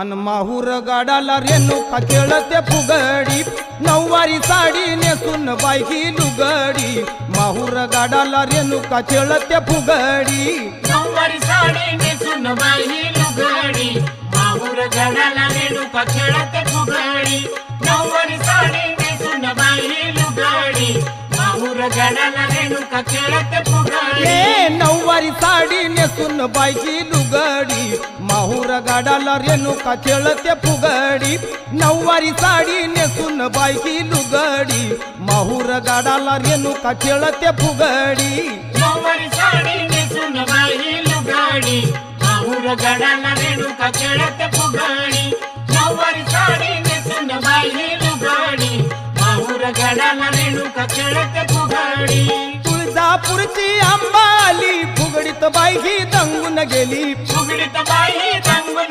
अन माहूर गाडाला रेणुका खेळते फुगडी. नऊवारी साडी नेसून बायकी लुगडी. माहूर गाडाला रेणुका खेळते फुगडी. नऊवारी साडी नेसून बाई लुगडी. माहूर गडाला रेणुका खेळते फुगडी. नऊवारी साडी नेसून बाई लुगडी. माहूर गडाला रेणुका खेळते फुगडी. नऊवारी साडी नेसून बायकी लुगडी. गाडाला रेणुका खेळते फुगडी. नऊवारी साडी नेसून बायकी लुगडी. माहूर गाडाला रेणुका खेळते फुगडी. नऊवारी साडी नेसून बाई लुगडी. माहूर गडाला रेणुका खेळते फुगडी. नऊवारी साडी नेसून बाई लुगडी. माहूर गडाला रेणुका खेळते फुगडी. तुळजापूरची अंबाली फुगडीत बायकी दंगून गेली.